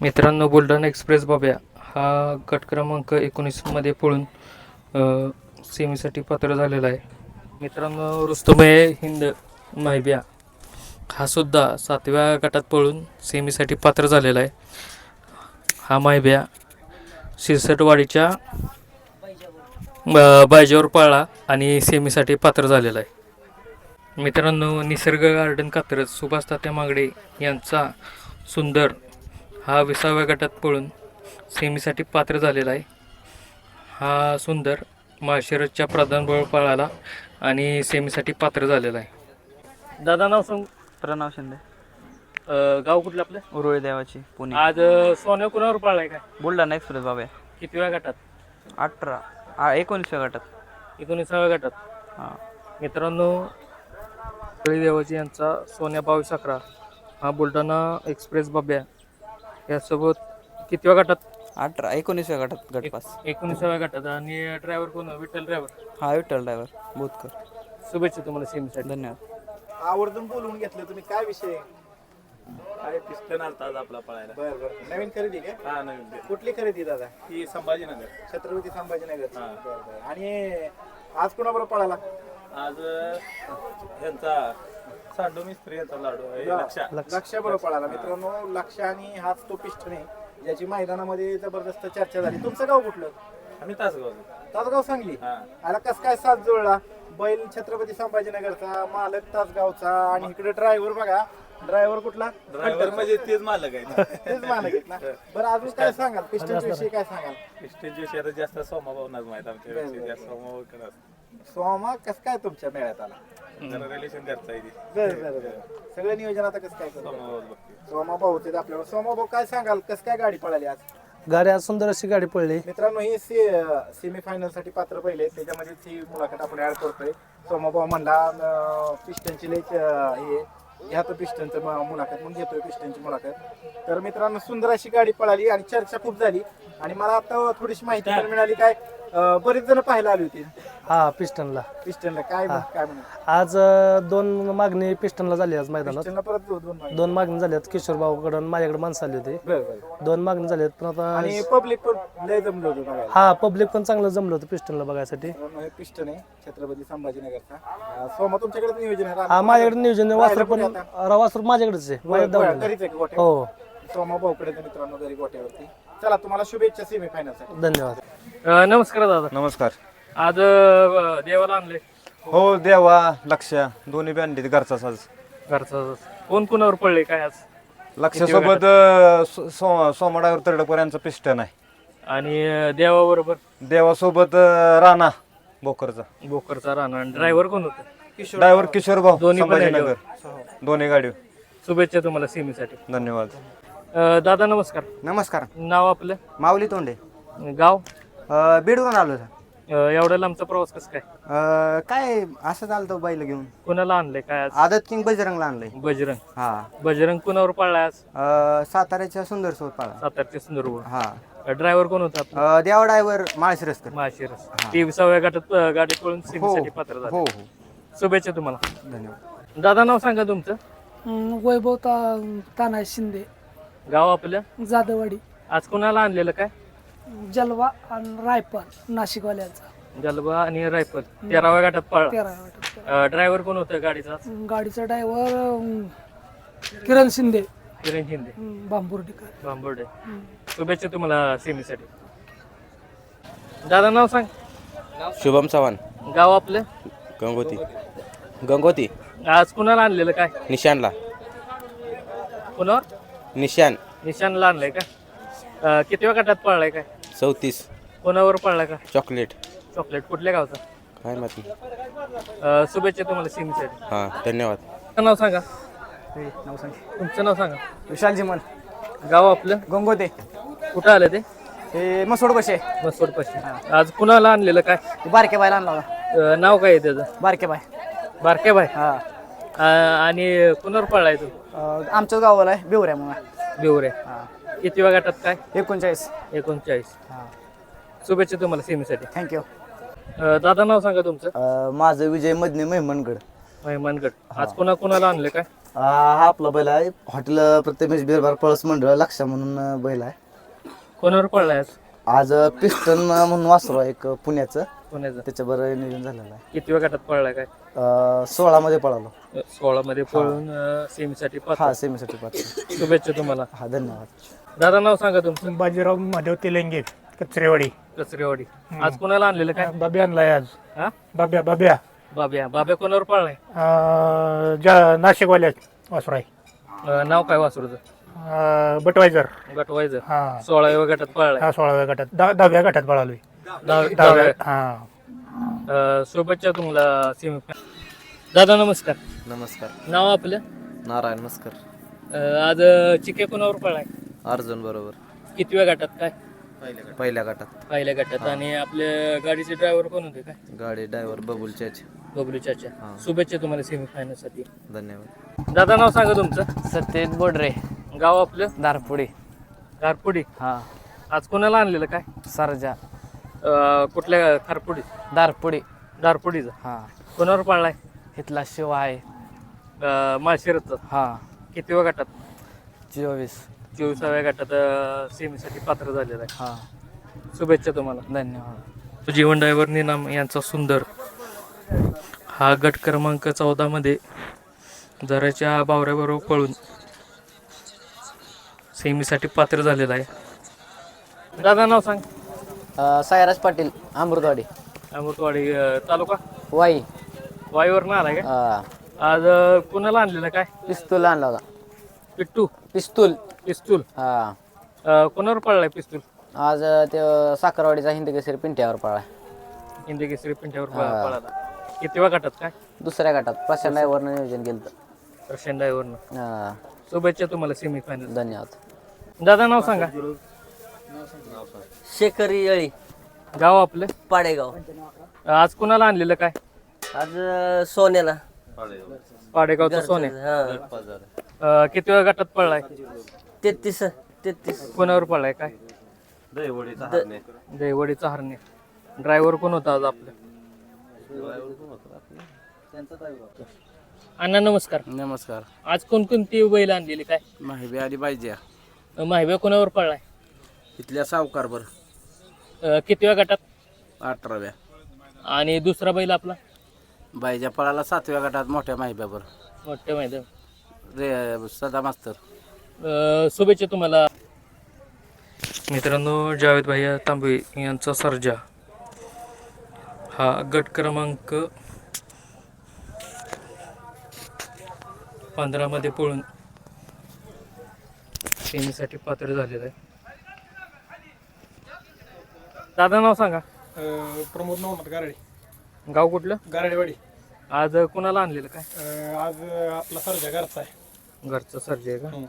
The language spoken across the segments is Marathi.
मित्रांनो बुलढाणा एक्सप्रेस बाब्या हा गट क्रमांक एकोणीसमध्ये पळून सेमीसाठी पात्र झालेला आहे. मित्रांनो रुस्तुमय हिंद माहिब्या हा सुद्धा सातव्या गटात पळून सेमीसाठी पात्र झालेला आहे. हा माहिब्या शिरसटवाडीच्या बायजावर पळला आणि सेमीसाठी पात्र झालेला आहे. मित्रांनो निसर्ग गार्डन कात्रज सुभाष तात्या मागडे यांचा सुंदर हा विसाव्या गटात पळून सेमीसाठी पात्र झालेला आहे. हा सुंदर माळशिरसच्या प्रधान पळाला आणि सेमीसाठी पात्र झालेला आहे. दादा नाव सांग. प्रणव शिंदे. अं, गाव कुठलं आपलं? उरुळी देवाची पुणे. आज अं, सोन्या कुणावर पळलाय काय? बुलढाणा एक्सप्रेस बाबा कितव्या गटात? अठरा. आ एकोणीसव्या गटात. एकोणीसाव्या गटात. हां. मित्रांनो देवाजी यांचा सोन्या बावीस अकरा हा बुलढाणा एक्सप्रेस बाब्या यासोबत कितव्या गटात? अठरा एकोणीसव्या गटात गटपास एकोणीसाव्या गटात. आणि ड्रायव्हर कोण? विठ्ठल ड्रायव्हर. हा विठ्ठल ड्रायव्हर बोधकर. शुभेच्छा तुम्हाला सेमीसाठी. धन्यवाद. आवर्जून बोलवून घेतलं तुम्ही. काय विषय? काय पिस्टन आलता आज आपला पळायला. बर बर. नवीन खरेदी काय हा नवीन कुठली खरेदी दादा? ही संभाजीनगर. छत्रपती संभाजीनगर. हा. बर बर. आणि आज कोणाबरोबर पळाला? आज यांचा सांडू मिस्त्री यांचा लाडू हे लक्षा लक्षाबरोबर पळाला मित्रांनो लक्ष आणि हाच तो पिष्ट नाही. ज्याची मैदानामध्ये जबरदस्त चर्चा झाली. तुमचं गाव कुठलं? आम्ही तासगाव. तासगाव सांगली. हा. आला कस काय साथ जुळला? बैल छत्रपती संभाजीनगरचा मालक तासगावचा आणि इकडे ड्रायव्हर बघा. ड्रायव्हर कुठला? ड्रायव्हर म्हणजे तेच मालक आहे तेच मालक आहेत ना. बरं अजून काय सांगाल? पिस्टनच्या विषयी काय सांगाल? विषयी आता जास्त सोमाभावनाच माहीत आमच्या विषयी जास्त सोमाभाव करत सोमा कस काय तुमच्या मेळ्यात आला? जरा रिलेशन करता येते बरं बरं बरं. सगळं नियोजन आता कसं काय बघते सोमा भाऊ होते आपल्याला सोमा भाऊ काय सांगाल? कसं काय गाडी पळाली आज? गाडी आज सुंदर अशी गाडी पडली मित्रांनो ही सेमी फायनलसाठी पात्र पहिले. त्याच्यामध्येच ही मुलाखत आपण ऍड करतोय. सोमा भाऊ म्हणला पिस्टनची लई अं, हे घ्या तो पिस्टनचं मुलाखत. मग घेतोय पिस्टनची मुलाखत. तर मित्रांनो सुंदर अशी गाडी पळाली आणि चर्चा खूप झाली. आणि मला आता थोडीशी माहिती पण मिळाली काय अं, बरेच जण पाहायला आली होती. हा पिस्टनला. पिस्टनला काय काय आज अं, दोन मागणी पिस्टनला झाली आज मैदानात. पिस्टनला परत दोन दोन मागे. दोन मागणी झाल्यात किशोर भाऊकडून माझ्याकडे माणसं आली होती. बरं बरं. दोन मागणी झाल्यात पण आता आणि पब्लिक पण लय जमलं होतं बघायला. हा पब्लिक पण चांगलं जमलं होतं पिस्टनला बघायसाठी. मित्रांनो, हे पिस्टन आहे छत्रपती संभाजीनगरचा. अं, सोमा तुमच्याकडे नियोजन आहे हा माझ्याकडे नियोजन आहे. वासरू पण वासरू माझ्याकडेच आहे माझ्या गोळ्या- दावणीला. घरीच आहे का गोट्या? हो. सोमा भाऊकडे आहे मित्रांनो घरी गोट्यावरती. चला तुम्हाला शुभेच्छा सेमी साठी. धन्यवाद. अ, नमस्कार दादा. नमस्कार. आज अ, देवाला आणले. हो देवा लक्ष दोन्ही बी आणली घरचा साज घरचा कोण कोणावर पडले काय आज? लक्ष सोबत सोमाडावर तर्डपर्यंतचं पिस्टन आहे आणि अ, देवाबरोबर देवासोबत अं, राणा बोकरचा. बोकरचा राणा. ड्रायव्हर कोण होतं? ड्रायव्हर किशोर भाऊ दोन्ही पण संभाजीनगर. दोन्ही गाडी शुभेच्छा तुम्हाला सेमीसाठी. धन्यवाद. अ, दादा नमस्कार. नमस्कार. नाव आपलं? माऊली तोंडे. गाव? बीडवरून आलो सर एवढ्या लांबचा प्रवास कसं काय? अ, काय असं चालतं बैल घेऊन. कोणाला आणलंय? काय आज? आदत किंग बजरंगला आणलंय. बजरंग. हा. बजरंग कुणावर पळलाय आज? अ, साताऱ्याच्या सुंदर सोबत पाळा सातारच्या सुंदरवर हा. ड्रायव्हर कोण होता आपला? अ, देवा ड्रायव्हर माळशिरसकर माशिरस तेविसाव्या गटात अ, गाडी पळून सेमीसाठी पात्र हो झाले. हो शुभेच्छा तुम्हाला. धन्यवाद. दादा नाव सांगा तुमचं. अं, वैभव ता तानाय शिंदे. गाव आपलं? जाधववाडी. आज कोणाला आणलेलं काय? जलवा आणि रायपल नाशिकवाल्यांचा. जलबा आणि रायफल तेराव्या गटात पळला तेरा वाटत ड्रायव्हर कोण होतं गाडीचा गाडीचा ड्रायव्हर किरण शिंदे. किरण शिंदे. अं, बांबुर्डीकर. बांबोडे शुभेच्छा तुम्हाला सेमीसाठी. दादा नाव सांग. शुभम चव्हाण. गाव आपलं? गंगोती. गंगोती. आज कुणाला आणलेलं काय? निशानला. कुणावर? निशान. निशानला आणलंय का? अं, कितव्या गटात पळलाय काय? चौतीस. कोणावर पळलाय का? चॉकलेट. चॉकलेट. कुठल्या गावचा? काय माहिती. अं, शुभेच्छा तुम्हाला सेमीसाठी हां धन्यवाद. नाव सांगा. तुमचं नाव सांगा. विशाल जिमन गाव आपलं? गंगोते कुठं आलं ते? हे मसोड बसे मसवड पाशी. आज कुणाला आणलेलं काय? बारके बायला आणला होता. अं, नाव काय आहे त्याचं? बारके बाय बारके भाई हा. आणि कुणावर पळलाय तू? अ, आमच्याच गावाला आहे बिवऱ्या. म्हणून बिवरे हा. कितव्या गटात काय? एकोणचाळीस. एकोणचाळीस. हा. शुभेच्छा तुम्हाला सेमीसाठी. थँक्यू दादा नाव सांगा तुमचं. माझं विजय मदने मेहमनगड. मेहमानगड. आज कोणा कोणाला आणलं काय हा आपला बैल आहे. हॉटेल प्रथमेश बिरबार पळस मंडळ लक्षा म्हणून बैल आहे. कोणावर पळलाय आज? पिस्टन म्हणून वासरू आहे एक पुण्याचं. पुण्याचा. त्याच्याबरोबर नियोजन झालेलं आहे. किती वेळ गटात पळलाय काय? अं, सोळामध्ये पळालो. सोळा मध्ये पळून सेमीसाठी हा सेमीसाठी पात्र शुभेच्छा तुम्हाला. हा धन्यवाद. दादा नाव सांगा तुमचं. बाजीराव महादेव तेलंगे कचरेवाडी. कचरेवाडी. आज कोणाला आणलेलं काय? बाब्या आणलाय आज. हा? बाब्या बाब्या. बाब्या. बाब्या कोणावर पळलाय? अं, ज्या नाशिकवाल्या वासरू आहे अं, नाव काय वासरूचं? अं, बटवायझर. गटवायचं हा. सोळाव्या गटात पळलाय. हा सोळाव्या गटात. दहा दहाव्या गटात पळालोय. दहा- दहाव्या दहाव्या- हा. अं, शुभेच्छा तुम्हाला सेमी दादा नमस्कार. नमस्कार. नाव आपलं? नारायण मस्कर. अं, आज अं, चिके कोणावर पळलाय? अर्जुन बरोबर. किती वेळ गटात काय? पहिल्या गटात. पहिल्या गटात. आणि आपल्या गाडीचे ड्रायव्हर कोण होते काय? गाडी ड्रायव्हर बबुलचे बबलू चाचा. शुभेच्छा तुम्हाला सेमी साठी धन्यवाद. दादा नाव सांगा तुमचं. सत्यजित बोडरे. गाव आपलं? दारपुडी खारपुडी हा. आज कोणाला आणलेलं काय? सरजा. अं, कुठल्या खारपुडी दारपुडी दारपुडीचा हा. कोणावर पळलाय? इथला शिव आहे. अं, माळशिरसचा. हा. किती वेळ गटात? चोवीस. चोवीसाव्या गटात सेमीसाठी पात्र झालेलं आहे. हा. शुभेच्छा तुम्हाला. धन्यवाद. जीवन ड्रायव्हर निनाम यांचा सुंदर. हा गट क्रमांक चौदामध्ये जराच्या बावऱ्याबरोबर पळून सेमीसाठी पात्र झालेला आहे. दादा नाव सांग. सायराज पाटील अमृतवाडी अमृतवाडी तालुका? वाई. वाईवर ना आलाय का? आज कुणाला आणलेलं काय? पिस्तूल आणला होता. पिट्टू. पिस्तूल. पिस्तूल. हा. अं, कोणावर पळलाय पिस्तूल? आज ते साखरवाडीचा हिंदी केसरी पिंट्यावर पळा इंडिया केसरी पिंट्यावर पळ- पळाला. किती वेळ गटात काय? दुसऱ्या गटात प्रशांत ड्रायव्हरनं नियोजन केलं रशियन ड्रायव्हरनं हा. शुभेच्छा तुम्हाला सेमी फायनल धन्यवाद. दादा नाव सांगा. शेखरी येळी. गाव आपलं? पाडेगाव. आज कुणाला आणलेलं काय? आज अं, सोन्याला. पाडेगावचं सोने हा. अं, किती वेळ गटात पळलाय? तेहतीस तेहतीस. कोणावर पळलाय काय? दैवडीचा हरणे. ड्रायव्हर कोण होता आज आपलं? अण्णा नमस्कार. नमस्कार. आज कोणकोणती बैल आणलेली काय? माहिती आली पाहिजे. माहिती कोणावर पळलाय? इथल्या सावकारवर. अं, किती वेळ गटात? अठराव्या. आणि दुसरा बैल आपला? बाईच्या पळाला सातव्या गटात मोठ्या माहिब्यावर मोठ्या मैदान रे सदा मास्तर. अ, शुभेच्छा तुम्हाला. मित्रांनो जावेद भैया तांबे यांचा सर्जा. हा गट क्रमांक पंधरामध्ये पळून सेमीसाठी पात्र झालेलं आहे. दादा नाव सांगा. प्रमोद नवनाथ गारडे. गाव कुठलं? गारडेवाडी. आज कुणाला आणलेलं काय? आज आपला सरजा घरचा आहे. घरचं सर्जा आहे का?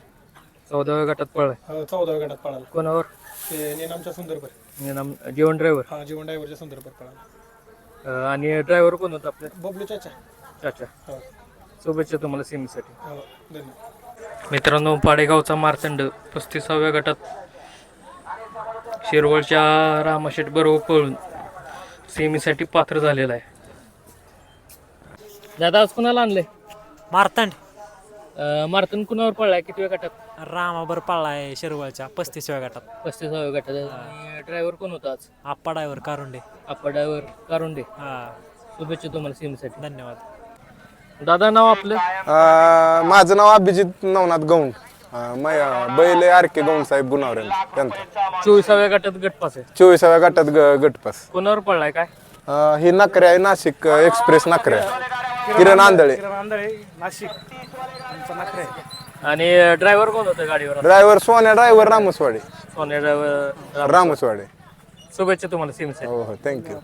चौदाव्या गटात पळलाय. चौदाव्या गटात पळाला. कोणावर? ते नेनामच्या सुंदरपर. निनाम जेवण ड्रायव्हर हा जीवन ड्रायव्हरच्या सुंदरपर पळाला. आणि ड्रायव्हर कोण होता आपल्या बबलू चाचा. चाचा. हो. शुभेच्छा तुम्हाला सेमीसाठी. हो धन्यवाद. मित्रांनो पाडेगावचा मारतंड पस्तीसाव्या गटात शिरवळच्या रामाशेट बरोबर पळून सेमीसाठी पात्र झालेला आहे. दादा आज कुणाला आणलंय? मारतंड. अ, मारतंड कुणावर पळलाय? किती वेळ गटात? रामाबर पळलाय शिरवळच्या पस्तीसव्या गटात. पस्तीसाव्या गटात. ड्रायव्हर कोण होता आज? आप्पा ड्रायव्हर कारुंडे. आपा ड्रायव्हर कारुंडे. हा. शुभेच्छा तुम्हाला सेमीसाठी धन्यवाद. दादा नाव आपलं? अं, माझं नाव अभिजित नवनाथ गौंड. अं, मै- बैल आर के गौंड साहेब गुणावरे त्यांचा चोवीसाव्या गटात गटपास आहे. चोवीसाव्या गटात ग गटपास कोणावर पळलाय काय? अं, ही नकरे आहे नाशिक अं, एक्सप्रेस नकरे किरण आंधळे. आंधळे नाशिक. आमचा आणि ड्रायव्हर कोण होतं गाडीवर? Driver Sonya driver Ramaswade. Sonya driver Ramaswade. शुभेच्छा तुम्हाला सेमीसाठी हो हो थँक्यू